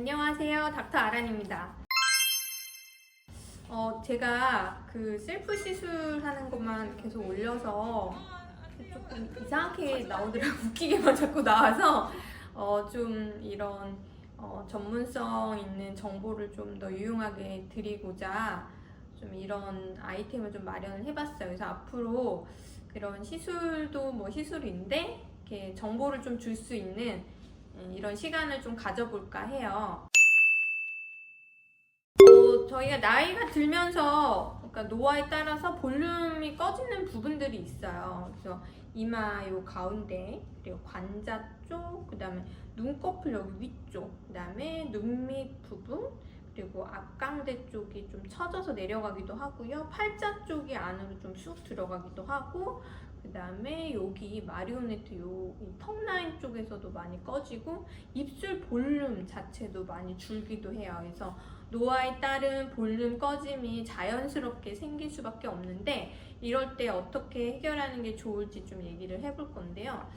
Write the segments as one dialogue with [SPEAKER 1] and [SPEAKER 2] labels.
[SPEAKER 1] 안녕하세요. 닥터 아란입니다. 어, 제가 그 셀프 시술하는 것만 계속 올려서 조금 이상하게 나오더라고 웃기게만 자꾸 나와서 어, 좀 이런 어, 전문성 있는 정보를 좀 더 유용하게 드리고자 좀 이런 아이템을 좀 마련을 해봤어요. 그래서 앞으로 그런 시술도 뭐 시술인데 이렇게 정보를 좀 줄 수 있는 음, 이런 시간을 좀 가져볼까 해요. 어, 저희가 나이가 들면서 그러니까 노화에 따라서 볼륨이 꺼지는 부분들이 있어요. 그래서 이마 요 가운데 그리고 관자 쪽, 그다음에 눈꺼풀 여기 위쪽, 그다음에 눈 밑 부분 그리고 앞광대 쪽이 좀 처져서 내려가기도 하고요. 팔자 쪽이 안으로 좀 쑥 들어가기도 하고 그 다음에 여기 마리오네트 요턱 라인 쪽에서도 많이 꺼지고 입술 볼륨 자체도 많이 줄기도 해요. 그래서 노화에 따른 볼륨 꺼짐이 자연스럽게 생길 수밖에 없는데 이럴 때 어떻게 해결하는 게 좋을지 좀 얘기를 해볼 건데요.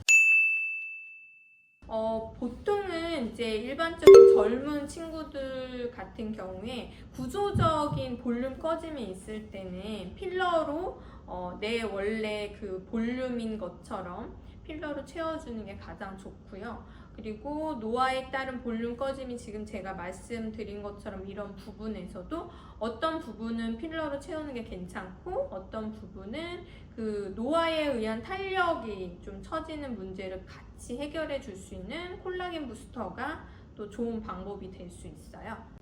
[SPEAKER 1] 어, 보통은 이제 일반적인 젊은 친구들 같은 경우에 구조적인 볼륨 꺼짐이 있을 때는 필러로 어, 내 원래 그 볼륨인 것처럼 필러로 채워주는 게 가장 좋고요. 그리고 노화에 따른 볼륨 꺼짐이 지금 제가 말씀드린 것처럼 이런 부분에서도 어떤 부분은 필러로 채우는 게 괜찮고 어떤 부분은 그 노화에 의한 탄력이 좀 처지는 문제를 같이 해결해 줄 수 있는 콜라겐 부스터가 또 좋은 방법이 될 수 있어요.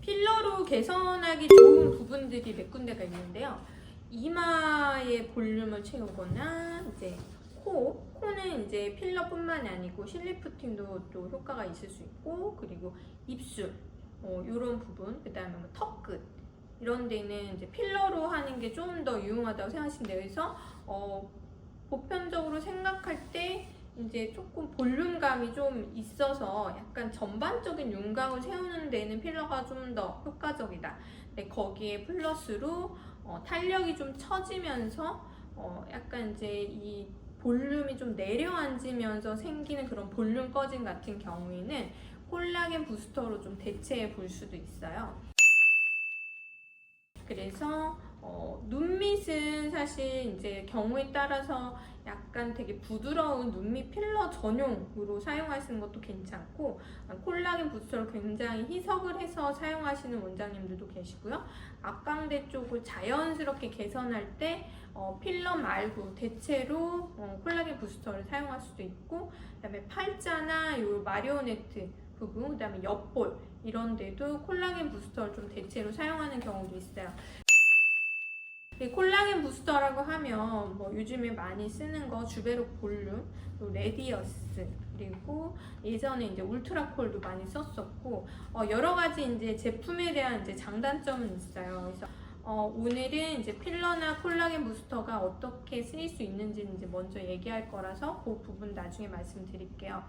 [SPEAKER 1] 필러로 개선하기 좋은 부분들이 몇 군데가 있는데요. 이마의 볼륨을 채우거나 이제 코, 코는 이제 필러뿐만이 아니고 실리프팅도 또 효과가 있을 수 있고 그리고 입술 어, 이런 부분 그다음에 뭐 턱끝 이런 데는 이제 필러로 하는 게 좀 더 유용하다고 생각하시면 돼요. 그래서 어, 보편적으로 생각할 때 이제 조금 볼륨감이 좀 있어서 약간 전반적인 윤곽을 세우는 데는 필러가 좀 더 효과적이다. 근데 거기에 플러스로 어, 탄력이 좀 처지면서 어, 약간 이제 이 볼륨이 좀 내려앉으면서 생기는 그런 볼륨 꺼짐 같은 경우에는 콜라겐 부스터로 좀 대체해 볼 수도 있어요. 그래서 어, 눈밑은 사실 이제 경우에 따라서 약간 되게 부드러운 눈밑 필러 전용으로 사용하시는 것도 괜찮고 콜라겐 부스터를 굉장히 희석을 해서 사용하시는 원장님들도 계시고요. 앞광대 쪽을 자연스럽게 개선할 때 어, 필러 말고 대체로 어, 콜라겐 부스터를 사용할 수도 있고 그다음에 팔자나 요 마리오네트 부분 그다음에 옆볼 이런 데도 콜라겐 부스터를 좀 대체로 사용하는 경우도 있어요. 이 콜라겐 부스터라고 하면 뭐 요즘에 많이 쓰는 거 주베록 볼륨, 또 레디어스 그리고 예전에 이제 울트라콜도 많이 썼었고 어, 여러 가지 이제 제품에 대한 이제 장단점은 있어요. 그래서 어, 오늘은 이제 필러나 콜라겐 부스터가 어떻게 쓰일 수 있는지는 이제 먼저 얘기할 거라서 그 부분 나중에 말씀드릴게요.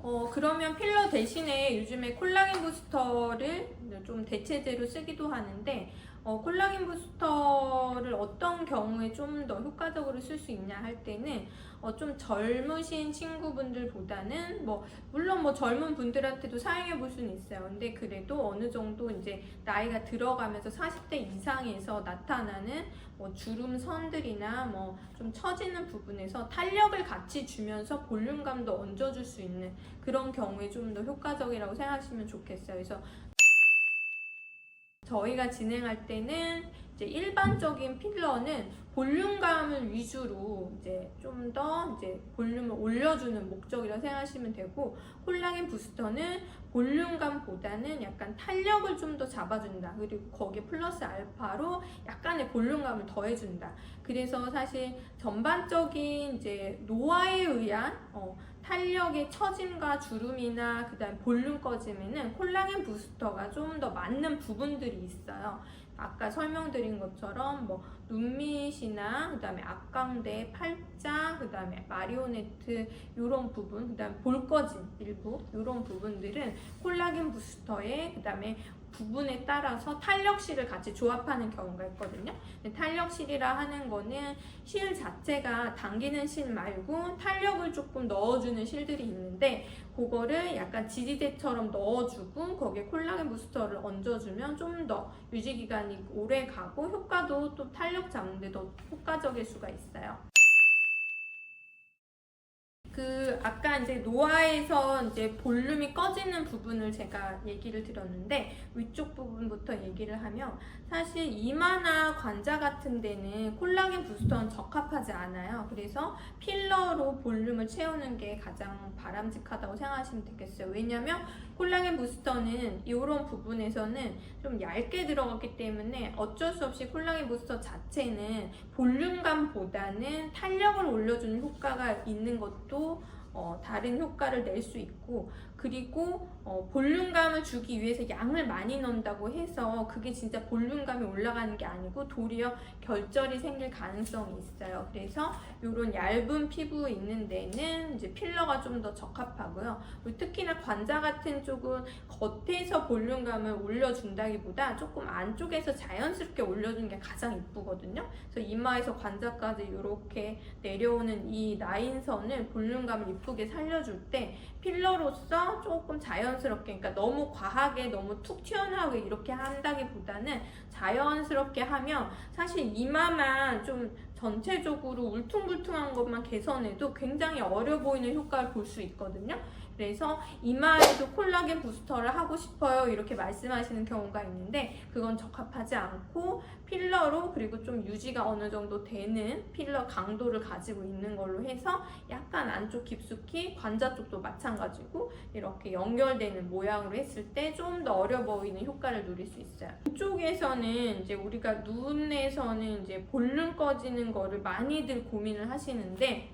[SPEAKER 1] 어, 그러면 필러 대신에 요즘에 콜라겐 부스터를 좀 대체제로 쓰기도 하는데 어, 콜라겐 부스터를 어떤 경우에 좀 더 효과적으로 쓸 수 있냐 할 때는 어, 좀 젊으신 친구분들보다는 뭐 물론 뭐 젊은 분들한테도 사용해 볼 수는 있어요. 근데 그래도 어느 정도 이제 나이가 들어가면서 40대 이상에서 나타나는 뭐 주름 선들이나 뭐 좀 처지는 부분에서 탄력을 같이 주면서 볼륨감도 얹어줄 수 있는 그런 경우에 좀 더 효과적이라고 생각하시면 좋겠어요. 그래서 저희가 진행할 때는 이제 일반적인 필러는 볼륨감을 위주로 이제 좀 더 이제 볼륨을 올려주는 목적이라 생각하시면 되고 콜라겐 부스터는 볼륨감보다는 약간 탄력을 좀 더 잡아준다. 그리고 거기에 플러스 알파로 약간의 볼륨감을 더해준다. 그래서 사실 전반적인 이제 노화에 의한 어, 탄력의 처짐과 주름이나 그다음 볼륨 꺼짐에는 콜라겐 부스터가 좀 더 맞는 부분들이 있어요. 아까 설명드린 것처럼 뭐 눈밑이나 그다음에 앞광대, 팔자, 그다음에 마리오네트 이런 부분, 그다음에 볼 꺼짐 일부 이런 부분들은 콜라겐 부스터에 그다음에 부분에 따라서 탄력실을 같이 조합하는 경우가 있거든요. 탄력실이라 하는 거는 실 자체가 당기는 실 말고 탄력을 조금 넣어주는 실들이 있는데 그거를 약간 지지대처럼 넣어주고 거기에 콜라겐 부스터를 얹어주면 좀 더 유지 기간이 오래 가고 효과도 또 탄력 잡는데 더 효과적일 수가 있어요. 그 아까 이제 노화에서 이제 볼륨이 꺼지는 부분을 제가 얘기를 드렸는데 위쪽 부분부터 얘기를 하면 사실 이마나 관자 같은 데는 콜라겐 부스터는 적합하지 않아요. 그래서 필러로 볼륨을 채우는 게 가장 바람직하다고 생각하시면 되겠어요. 왜냐면 콜라겐 부스터는 이런 부분에서는 좀 얇게 들어갔기 때문에 어쩔 수 없이 콜라겐 부스터 자체는 볼륨감보다는 탄력을 올려주는 효과가 있는 것도 어, 다른 효과를 낼 수 있고 그리고 어, 볼륨감을 주기 위해서 양을 많이 넣는다고 해서 그게 진짜 볼륨감이 올라가는 게 아니고 도리어 결절이 생길 가능성이 있어요. 그래서 이런 얇은 피부 있는 데는 이제 필러가 좀 더 적합하고요. 특히나 관자 같은 쪽은 겉에서 볼륨감을 올려준다기보다 조금 안쪽에서 자연스럽게 올려주는 게 가장 이쁘거든요. 그래서 이마에서 관자까지 이렇게 내려오는 이 라인선을 볼륨감을 이쁘게 살려줄 때 필러로 서 조금 자연스럽게, 그러니까 너무 과하게, 너무 툭 튀어나오게 이렇게 한다기보다는 자연스럽게 하면 사실 이마만 좀 전체적으로 울퉁불퉁한 것만 개선해도 굉장히 어려 보이는 효과를 볼 수 있거든요. 그래서 이마에도 콜라겐 부스터를 하고 싶어요 이렇게 말씀하시는 경우가 있는데 그건 적합하지 않고 필러로 그리고 좀 유지가 어느 정도 되는 필러 강도를 가지고 있는 걸로 해서 약간 안쪽 깊숙이 관자 쪽도 마찬가지고 이렇게 연결되는 모양으로 했을 때 좀 더 어려 보이는 효과를 누릴 수 있어요. 이쪽에서는 이제 우리가 눈에서는 이제 볼륨 꺼지는 거를 많이들 고민을 하시는데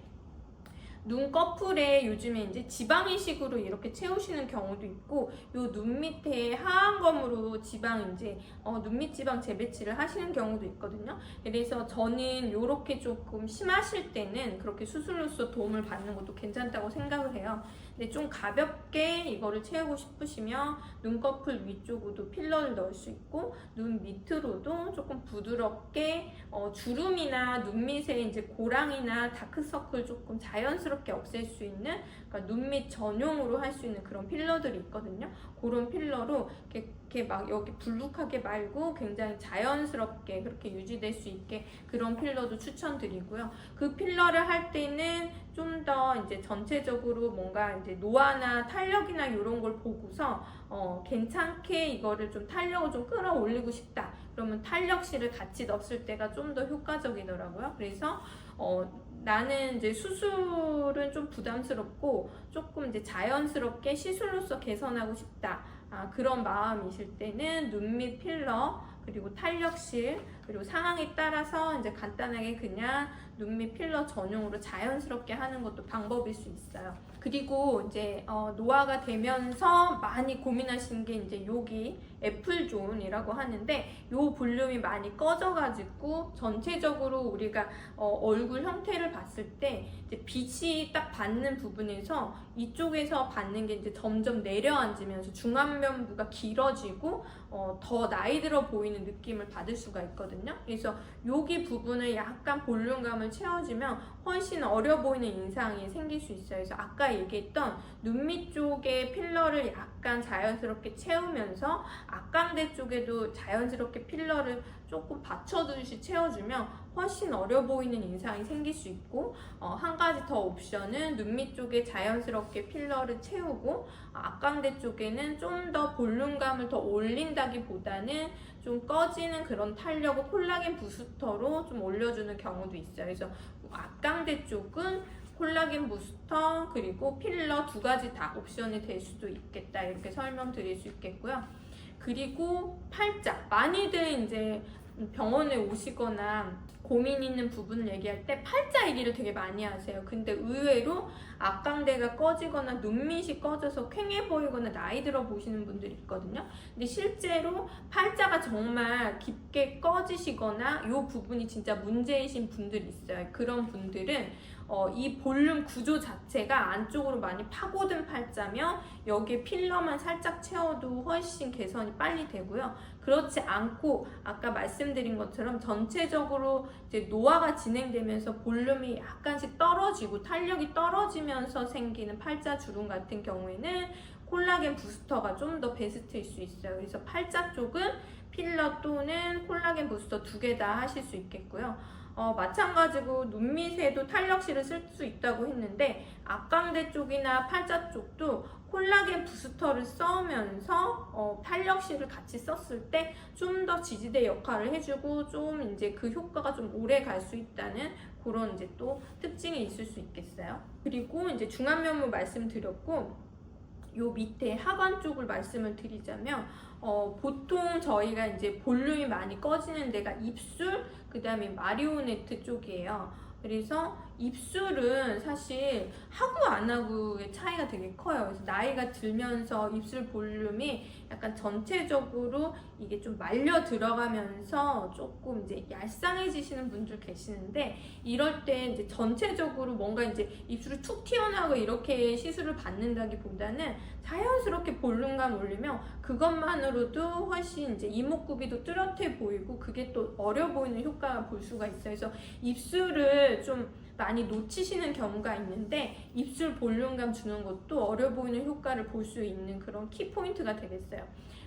[SPEAKER 1] 눈꺼풀에 요즘에 이제 지방 이식으로 이렇게 채우시는 경우도 있고 요 눈 밑에 하안검으로 지방 이제 어, 눈밑 지방 재배치를 하시는 경우도 있거든요. 그래서 저는 요렇게 조금 심하실 때는 그렇게 수술로서 도움을 받는 것도 괜찮다고 생각을 해요. 근데 좀 가볍게 이거를 채우고 싶으시면 눈꺼풀 위쪽으로도 필러를 넣을 수 있고 눈 밑으로도 조금 부드럽게 어, 주름이나 눈 밑에 이제 고랑이나 다크서클 조금 자연스럽게 없앨 수 있는 그러니까 눈 밑 전용으로 할 수 있는 그런 필러들이 있거든요. 그런 필러로 이렇게, 이렇게 막 여기 불룩하게 말고 굉장히 자연스럽게 그렇게 유지될 수 있게 그런 필러도 추천드리고요. 그 필러를 할 때는 좀 더 이제 전체적으로 뭔가 이제 노화나 탄력이나 이런 걸 보고서 어, 괜찮게 이거를 좀 탄력을 좀 끌어올리고 싶다. 그러면 탄력실을 같이 넣었을 때가 좀 더 효과적이더라고요. 그래서 어, 나는 이제 수술은 좀 부담스럽고 조금 이제 자연스럽게 시술로서 개선하고 싶다. 아, 그런 마음이실 때는 눈 밑 필러 그리고 탄력실 그리고 상황에 따라서 이제 간단하게 그냥 눈 밑 필러 전용으로 자연스럽게 하는 것도 방법일 수 있어요. 그리고 이제 어, 노화가 되면서 많이 고민하시는 게 이제 여기 애플존이라고 하는데 요 볼륨이 많이 꺼져가지고 전체적으로 우리가 어, 얼굴 형태를 봤을 때 빛이 딱 받는 부분에서 이쪽에서 받는 게 이제 점점 내려앉으면서 중안면부가 길어지고 어, 더 나이 들어 보이는 느낌을 받을 수가 있거든요. 그래서 여기 부분을 약간 볼륨감을 채워주면 훨씬 어려 보이는 인상이 생길 수 있어요. 그래서 아까 얘기했던 눈 밑 쪽에 필러를 약간 자연스럽게 채우면서 앞광대 쪽에도 자연스럽게 필러를 조금 받쳐두듯이 채워주면 훨씬 어려 보이는 인상이 생길 수 있고 어, 한 가지 더 옵션은 눈 밑 쪽에 자연스럽게 필러를 채우고 앞광대 쪽에는 좀 더 볼륨감을 더 올린다기보다는 좀 꺼지는 그런 탄력을 콜라겐 부스터로 좀 올려주는 경우도 있어요. 그래서 앞광대 쪽은 콜라겐 부스터 그리고 필러 두 가지 다 옵션이 될 수도 있겠다 이렇게 설명드릴 수 있겠고요. 그리고 팔자. 많이들 이제 병원에 오시거나 고민 있는 부분을 얘기할 때 팔자 얘기를 되게 많이 하세요. 근데 의외로 앞광대가 꺼지거나 눈밑이 꺼져서 퀭해 보이거나 나이 들어 보시는 분들이 있거든요. 근데 실제로 팔자가 정말 깊게 꺼지시거나 이 부분이 진짜 문제이신 분들이 있어요. 그런 분들은 어, 이 볼륨 구조 자체가 안쪽으로 많이 파고든 팔자며 여기에 필러만 살짝 채워도 훨씬 개선이 빨리 되고요. 그렇지 않고 아까 말씀드린 것처럼 전체적으로 이제 노화가 진행되면서 볼륨이 약간씩 떨어지고 탄력이 떨어지면서 생기는 팔자 주름 같은 경우에는 콜라겐 부스터가 좀 더 베스트일 수 있어요. 그래서 팔자 쪽은 필러 또는 콜라겐 부스터 두 개 다 하실 수 있겠고요. 어, 마찬가지고 눈 밑에도 탄력실을 쓸 수 있다고 했는데 앞광대 쪽이나 팔자 쪽도 콜라겐 부스터를 써면서 어, 탄력실을 같이 썼을 때 좀 더 지지대 역할을 해주고 좀 이제 그 효과가 좀 오래 갈 수 있다는 그런 이제 또 특징이 있을 수 있겠어요. 그리고 이제 중안면모 말씀드렸고 요 밑에 하관 쪽을 말씀을 드리자면 어, 보통 저희가 이제 볼륨이 많이 꺼지는 데가 입술 그 다음에 마리오네트 쪽이에요. 그래서 입술은 사실 하고 안 하고의 차이가 되게 커요. 그래서 나이가 들면서 입술 볼륨이 약간 전체적으로 이게 좀 말려 들어가면서 조금 이제 얄쌍해지시는 분들 계시는데 이럴 때 이제 전체적으로 뭔가 이제 입술이 툭 튀어나오고 이렇게 시술을 받는다기보다는 자연스럽게 볼륨감 올리면 그것만으로도 훨씬 이제 이목구비도 뚜렷해 보이고 그게 또 어려 보이는 효과가 볼 수가 있어요. 그래서 입술을 좀 많이 놓치시는 경우가 있는데 입술 볼륨감 주는 것도 어려 보이는 효과를 볼 수 있는 그런 키포인트가 되겠어요.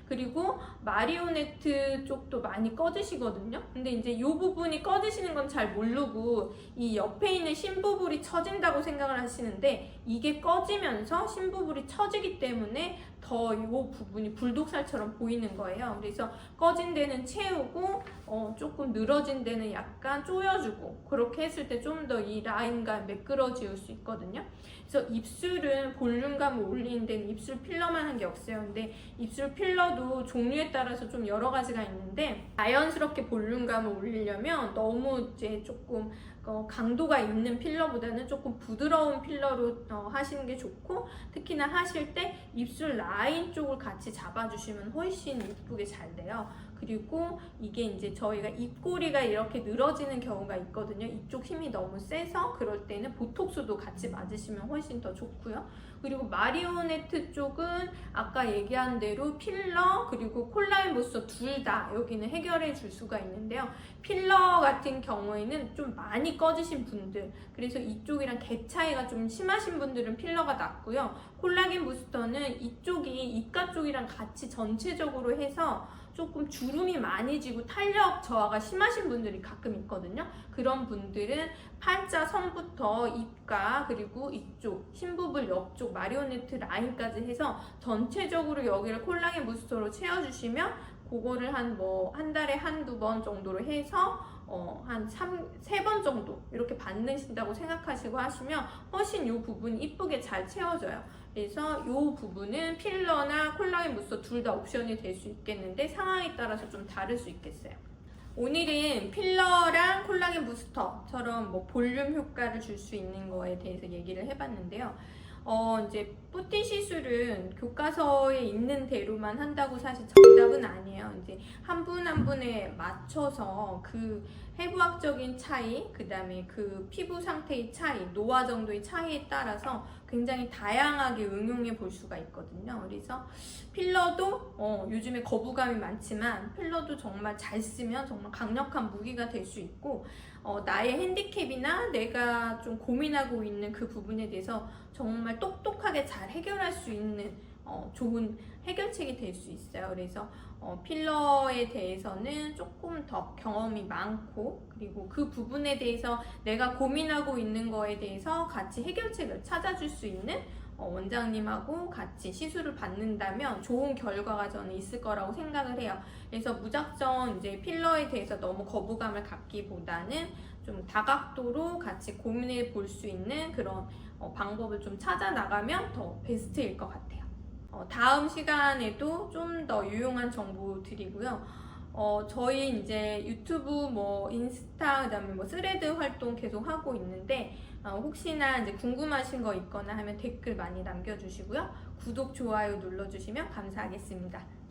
[SPEAKER 1] 그리고 마리오네트 쪽도 많이 꺼지시거든요. 근데 이제 이 부분이 꺼지시는 건 잘 모르고 이 옆에 있는 심부불이 처진다고 생각을 하시는데 이게 꺼지면서 심부불이 처지기 때문에 더 이 부분이 불독살처럼 보이는 거예요. 그래서 꺼진 데는 채우고 어, 조금 늘어진 데는 약간 조여주고 그렇게 했을 때 좀 더 이 라인과 매끄러지울 수 있거든요. 그래서 입술은 볼륨감을 올리는 데는 입술 필러만 한 게 없어요. 근데 입술 필러도 종류에 따라서 좀 여러 가지가 있는데 자연스럽게 볼륨감을 올리려면 너무 이제 조금 어, 강도가 있는 필러보다는 조금 부드러운 필러로 어, 하시는 게 좋고 특히나 하실 때 입술 라인 쪽을 같이 잡아주시면 훨씬 예쁘게 잘 돼요. 그리고 이게 이제 저희가 입꼬리가 이렇게 늘어지는 경우가 있거든요. 이쪽 힘이 너무 세서 그럴 때는 보톡스도 같이 맞으시면 훨씬 더 좋고요. 그리고 마리오네트 쪽은 아까 얘기한 대로 필러 그리고 콜라겐 부스터 둘다 여기는 해결해 줄 수가 있는데요. 필러 같은 경우에는 좀 많이 꺼지신 분들 그래서 이쪽이랑 갭 차이가 좀 심하신 분들은 필러가 낫고요. 콜라겐 부스터는 이쪽이 입가 쪽이랑 같이 전체적으로 해서 조금 주름이 많이 지고 탄력 저하가 심하신 분들이 가끔 있거든요. 그런 분들은 팔자 선부터 입가 그리고 이쪽 심부분 옆쪽 마리오네트 라인까지 해서 전체적으로 여기를 콜라겐 부스터로 채워주시면 그거를 한 뭐 한 달에 한두 번 정도로 해서 어, 한 3, 세번 정도 이렇게 받으신다고 생각하시고 하시면 훨씬 이 부분이 이쁘게 잘 채워져요. 그래서 이 부분은 필러나 콜라겐 부스터 둘다 옵션이 될 수 있겠는데 상황에 따라서 좀 다를 수 있겠어요. 오늘은 필러랑 콜라겐 부스터처럼 뭐 볼륨 효과를 줄 수 있는 거에 대해서 얘기를 해봤는데요. 어, 이제 뿌띠 시술은 교과서에 있는 대로만 한다고 사실 정답은 아니에요. 이제 한분한 분에 맞춰서 그 해부학적인 차이, 그 다음에 그 피부 상태의 차이, 노화 정도의 차이에 따라서 굉장히 다양하게 응용해 볼 수가 있거든요. 그래서 필러도 어, 요즘에 거부감이 많지만 필러도 정말 잘 쓰면 정말 강력한 무기가 될 수 있고 어, 나의 핸디캡이나 내가 좀 고민하고 있는 그 부분에 대해서 정말 똑똑하게 잘 해결할 수 있는 어, 좋은 해결책이 될 수 있어요. 그래서 어, 필러에 대해서는 조금 더 경험이 많고 그리고 그 부분에 대해서 내가 고민하고 있는 거에 대해서 같이 해결책을 찾아줄 수 있는 어, 원장님하고 같이 시술을 받는다면 좋은 결과가 저는 있을 거라고 생각을 해요. 그래서 무작정 이제 필러에 대해서 너무 거부감을 갖기보다는 좀 다각도로 같이 고민해 볼 수 있는 그런 어, 방법을 좀 찾아 나가면 더 베스트일 것 같아요. 어, 다음 시간에도 좀 더 유용한 정보 드리고요. 어, 저희 이제 유튜브 뭐 인스타 그 다음에 뭐 스레드 활동 계속 하고 있는데 어, 혹시나 이제 궁금하신 거 있거나 하면 댓글 많이 남겨주시고요. 구독 좋아요 눌러주시면 감사하겠습니다.